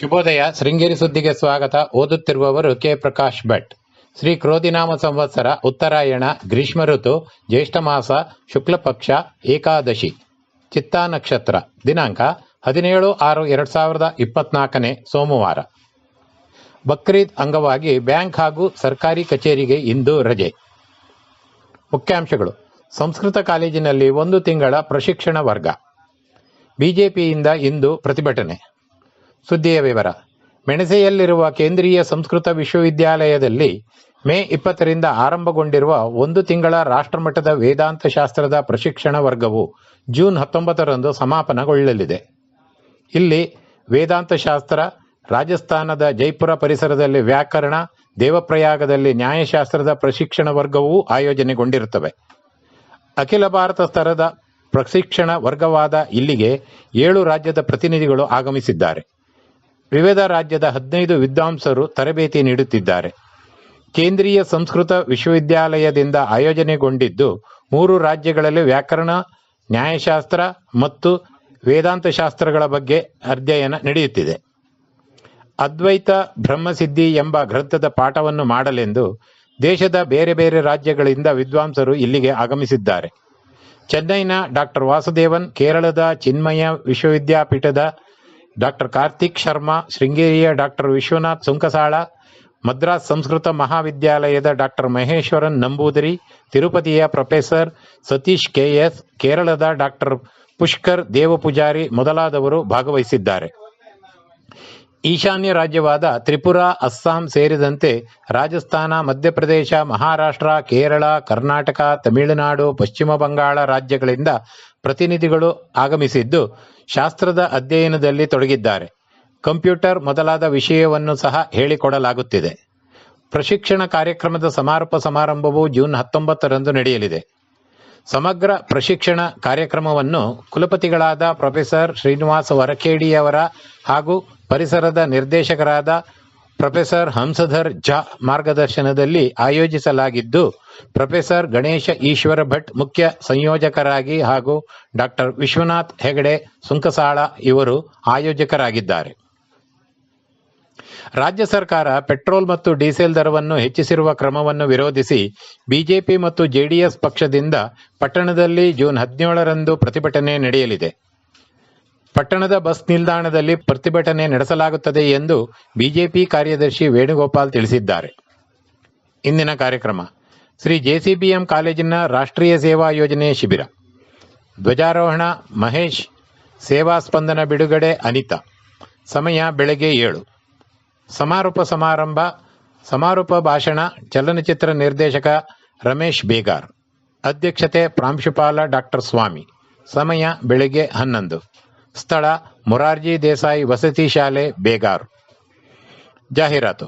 ಶುಭೋದಯ. ಶೃಂಗೇರಿ ಸುದ್ದಿಗೆ ಸ್ವಾಗತ. ಓದುತ್ತಿರುವವರು ಕೆ. ಪ್ರಕಾಶ್ ಭಟ್. ಶ್ರೀ ಕ್ರೋಧಿನಾಮ ಸಂವತ್ಸರ, ಉತ್ತರಾಯಣ, ಗ್ರೀಷ್ಮ ಋತು, ಜ್ಯೇಷ್ಠ ಮಾಸ ಶುಕ್ಲ ಪಕ್ಷ ಏಕಾದಶಿ. ಚಿತ್ತಾ ನಕ್ಷತ್ರ. ದಿನಾಂಕ ಹದಿನೇಳು ಆರು ಎರಡು ಸಾವಿರದ ಇಪ್ಪತ್ನಾಲ್ಕನೇ ಸೋಮವಾರ. ಬಕ್ರೀದ್ ಅಂಗವಾಗಿ ಬ್ಯಾಂಕ್ ಹಾಗೂ ಸರ್ಕಾರಿ ಕಚೇರಿಗೆ ಇಂದು ರಜೆ. ಮುಖ್ಯಾಂಶಗಳು. ಸಂಸ್ಕೃತ ಕಾಲೇಜಿನಲ್ಲಿ ಒಂದು ತಿಂಗಳ ಪ್ರಶಿಕ್ಷಣ ವರ್ಗ. ಬಿಜೆಪಿಯಿಂದ ಇಂದು ಪ್ರತಿಭಟನೆ. ಸುದ್ದಿಯ ವಿವರ. ಮೆಣಸೆಯಲ್ಲಿರುವ ಕೇಂದ್ರೀಯ ಸಂಸ್ಕೃತ ವಿಶ್ವವಿದ್ಯಾಲಯದಲ್ಲಿ ಮೇ ಇಪ್ಪತ್ತರಿಂದ ಆರಂಭಗೊಂಡಿರುವ ಒಂದು ತಿಂಗಳ ರಾಷ್ಟ್ರಮಟ್ಟದ ವೇದಾಂತ ಶಾಸ್ತ್ರದ ಪ್ರಶಿಕ್ಷಣ ವರ್ಗವು ಜೂನ್ ಹತ್ತೊಂಬತ್ತರಂದು ಸಮಾಪನಗೊಳ್ಳಲಿದೆ. ಇಲ್ಲಿ ವೇದಾಂತ ಶಾಸ್ತ್ರ ರಾಜಸ್ಥಾನದ ಜೈಪುರ ಪರಿಸರದಲ್ಲಿ ವ್ಯಾಕರಣ, ದೇವಪ್ರಯಾಗದಲ್ಲಿ ನ್ಯಾಯಶಾಸ್ತ್ರದ ಪ್ರಶಿಕ್ಷಣ ವರ್ಗವೂ ಆಯೋಜನೆಗೊಂಡಿರುತ್ತವೆ. ಅಖಿಲ ಭಾರತ ಸ್ತರದ ಪ್ರಶಿಕ್ಷಣ ವರ್ಗವಾದ ಇಲ್ಲಿಗೆ ಏಳು ರಾಜ್ಯದ ಪ್ರತಿನಿಧಿಗಳು ಆಗಮಿಸಿದ್ದಾರೆ. ವಿವಿಧ ರಾಜ್ಯದ ಹದಿನೈದು ವಿದ್ವಾಂಸರು ತರಬೇತಿ ನೀಡುತ್ತಿದ್ದಾರೆ. ಕೇಂದ್ರೀಯ ಸಂಸ್ಕೃತ ವಿಶ್ವವಿದ್ಯಾಲಯದಿಂದ ಆಯೋಜನೆಗೊಂಡಿದ್ದು ಮೂರು ರಾಜ್ಯಗಳಲ್ಲಿ ವ್ಯಾಕರಣ, ನ್ಯಾಯಶಾಸ್ತ್ರ ಮತ್ತು ವೇದಾಂತ ಶಾಸ್ತ್ರಗಳ ಬಗ್ಗೆ ಅಧ್ಯಯನ ನಡೆಯುತ್ತಿದೆ. ಅದ್ವೈತ ಬ್ರಹ್ಮಸಿದ್ಧಿ ಎಂಬ ಗ್ರಂಥದ ಪಾಠವನ್ನು ಮಾಡಲೆಂದು ದೇಶದ ಬೇರೆ ಬೇರೆ ರಾಜ್ಯಗಳಿಂದ ವಿದ್ವಾಂಸರು ಇಲ್ಲಿಗೆ ಆಗಮಿಸಿದ್ದಾರೆ. ಚೆನ್ನೈನ ಡಾಕ್ಟರ್ ವಾಸುದೇವನ್, ಕೇರಳದ ಚಿನ್ಮಯ ವಿಶ್ವವಿದ್ಯಾಪೀಠದ ಡಾಕ್ಟರ್ ಕಾರ್ತಿಕ್ ಶರ್ಮಾ, ಶೃಂಗೇರಿಯ ಡಾಕ್ಟರ್ ವಿಶ್ವನಾಥ್ ಸುಂಕಸಾಳ, ಮದ್ರಾಸ್ ಸಂಸ್ಕೃತ ಮಹಾವಿದ್ಯಾಲಯದ ಡಾಕ್ಟರ್ ಮಹೇಶ್ವರನ್ ನಂಬೂದರಿ, ತಿರುಪತಿಯ ಪ್ರೊಫೆಸರ್ ಸತೀಶ್ ಕೆಎಸ್ ಕೇರಳದ ಡಾಕ್ಟರ್ ಪುಷ್ಕರ್ ದೇವಪೂಜಾರಿ ಮೊದಲಾದವರು ಭಾಗವಹಿಸಿದ್ದಾರೆ. ಈಶಾನ್ಯ ರಾಜ್ಯವಾದ ತ್ರಿಪುರ, ಅಸ್ಸಾಂ ಸೇರಿದಂತೆ ರಾಜಸ್ಥಾನ, ಮಧ್ಯಪ್ರದೇಶ, ಮಹಾರಾಷ್ಟ್ರ, ಕೇರಳ, ಕರ್ನಾಟಕ, ತಮಿಳುನಾಡು, ಪಶ್ಚಿಮ ಬಂಗಾಳ ರಾಜ್ಯಗಳಿಂದ ಪ್ರತಿನಿಧಿಗಳು ಆಗಮಿಸಿದ್ದು ಶಾಸ್ತ್ರದ ಅಧ್ಯಯನದಲ್ಲಿ ತೊಡಗಿದ್ದಾರೆ. ಕಂಪ್ಯೂಟರ್ ಮೊದಲಾದ ವಿಷಯವನ್ನು ಸಹ ಹೇಳಿಕೊಡಲಾಗುತ್ತಿದೆ. ಪ್ರಶಿಕ್ಷಣ ಕಾರ್ಯಕ್ರಮದ ಸಮಾರೋಪ ಸಮಾರಂಭವು ಜೂನ್ ಹತ್ತೊಂಬತ್ತರಂದು ನಡೆಯಲಿದೆ. ಸಮಗ್ರ ಪ್ರಶಿಕ್ಷಣ ಕಾರ್ಯಕ್ರಮವನ್ನು ಕುಲಪತಿಗಳಾದ ಪ್ರೊಫೆಸರ್ ಶ್ರೀನಿವಾಸ ವರಖೇಡಿಯವರ ಹಾಗೂ ಪರಿಸರದ ನಿರ್ದೇಶಕರಾದ ಪ್ರೊಫೆಸರ್ ಹಂಸಧರ್ ಝಾ ಮಾರ್ಗದರ್ಶನದಲ್ಲಿ ಆಯೋಜಿಸಲಾಗಿದ್ದು, ಪ್ರೊಫೆಸರ್ ಗಣೇಶ ಈಶ್ವರ ಭಟ್ ಮುಖ್ಯ ಸಂಯೋಜಕರಾಗಿ ಹಾಗೂ ಡಾಕ್ಟರ್ ವಿಶ್ವನಾಥ್ ಹೆಗಡೆ ಸುಂಕಸಾಳ ಇವರು ಆಯೋಜಕರಾಗಿದ್ದಾರೆ. ರಾಜ್ಯ ಸರ್ಕಾರ ಪೆಟ್ರೋಲ್ ಮತ್ತು ಡೀಸೆಲ್ ದರವನ್ನು ಹೆಚ್ಚಿಸಿರುವ ಕ್ರಮವನ್ನು ವಿರೋಧಿಸಿ ಬಿಜೆಪಿ ಮತ್ತು ಜೆಡಿಎಸ್ ಪಕ್ಷದಿಂದ ಪಟ್ಟಣದಲ್ಲಿ ಜೂನ್ ಹದಿನೇಳರಂದು ಪ್ರತಿಭಟನೆ ನಡೆಯಲಿದೆ. ಪಟ್ಟಣದ ಬಸ್ ನಿಲ್ದಾಣದಲ್ಲಿ ಪ್ರತಿಭಟನೆ ನಡೆಸಲಾಗುತ್ತದೆ ಎಂದು ಬಿಜೆಪಿ ಕಾರ್ಯದರ್ಶಿ ವೇಣುಗೋಪಾಲ್ ತಿಳಿಸಿದ್ದಾರೆ. ಇಂದಿನ ಕಾರ್ಯಕ್ರಮ. ಶ್ರೀ ಜೆಸಿಬಿಎಂ ಕಾಲೇಜಿನ ರಾಷ್ಟ್ರೀಯ ಸೇವಾ ಯೋಜನೆ ಶಿಬಿರ. ಧ್ವಜಾರೋಹಣ ಮಹೇಶ್, ಸೇವಾ ಸ್ಪಂದನ ಬಿಡುಗಡೆ ಅನಿತಾ. ಸಮಯ ಬೆಳಗ್ಗೆ ಏಳು. ಸಮಾರೋಪ ಸಮಾರಂಭ, ಸಮಾರೋಪ ಭಾಷಣ, ಚಲನಚಿತ್ರ ನಿರ್ದೇಶಕ ರಮೇಶ್ ಬೇಗಾರ್. ಅಧ್ಯಕ್ಷತೆ ಪ್ರಾಂಶುಪಾಲ ಡಾಕ್ಟರ್ ಸ್ವಾಮಿ. ಸಮಯ ಬೆಳಗ್ಗೆ ಹನ್ನೊಂದು. ಸ್ಥಳ ಮೊರಾರ್ಜಿ ದೇಸಾಯಿ ವಸತಿ ಶಾಲೆ, ಬೇಗಾರ್. ಜಾಹೀರಾತು.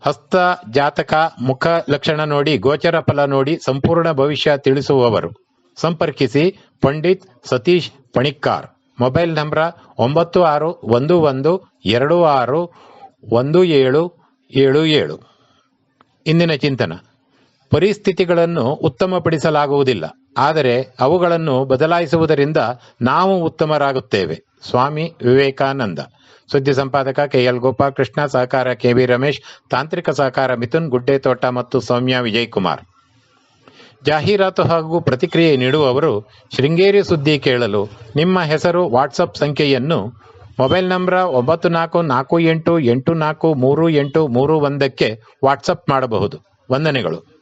ಹಸ್ತ ಜಾತಕ, ಮುಖ ಲಕ್ಷಣ ನೋಡಿ, ಗೋಚರ ಫಲ ನೋಡಿ, ಸಂಪೂರ್ಣ ಭವಿಷ್ಯ ತಿಳಿಸುವವರು. ಸಂಪರ್ಕಿಸಿ ಪಂಡಿತ್ ಸತೀಶ್ ಪಣಿಕ್ಕಾರ್. ಮೊಬೈಲ್ ನಂಬರ್ ಒಂಬತ್ತು ಆರು ಒಂದು ಒಂದು ಎರಡು ಆರು ಒಂದು ಏಳು ಏಳು. ಏಳು ಇಂದಿನ ಚಿಂತನ. ಪರಿಸ್ಥಿತಿಗಳನ್ನು ಉತ್ತಮಪಡಿಸಲಾಗುವುದಿಲ್ಲ. ಆದರೆ ಅವುಗಳನ್ನು ಬದಲಾಯಿಸುವುದರಿಂದ ನಾವು ಉತ್ತಮರಾಗುತ್ತೇವೆ. ಸ್ವಾಮಿ ವಿವೇಕಾನಂದ. ಸುದ್ದಿ ಸಂಪಾದಕ ಕೆಎಲ್ ಗೋಪಾಲಕೃಷ್ಣ, ಸಹಕಾರ ಕೆಬಿ ರಮೇಶ್, ತಾಂತ್ರಿಕ ಸಹಕಾರ ಮಿಥುನ್ ಗುಡ್ಡೆತೋಟ ಮತ್ತು ಸೌಮ್ಯ ವಿಜಯ್ ಕುಮಾರ್ ಜಾಹೀರಾತು ಹಾಗೂ ಪ್ರತಿಕ್ರಿಯೆ ನೀಡುವವರು ಶೃಂಗೇರಿ ಸುದ್ದಿ ಕೇಳಲು ನಿಮ್ಮ ಹೆಸರು, ವಾಟ್ಸಪ್ ಸಂಖ್ಯೆಯನ್ನು ಮೊಬೈಲ್ ನಂಬರ್ ಒಂಬತ್ತು ನಾಲ್ಕು ನಾಲ್ಕು ಎಂಟು ಎಂಟು ನಾಲ್ಕು ಮೂರು ಎಂಟು ಮೂರು ಒಂದಕ್ಕೆ ವಾಟ್ಸಪ್ ಮಾಡಬಹುದು. ವಂದನೆಗಳು.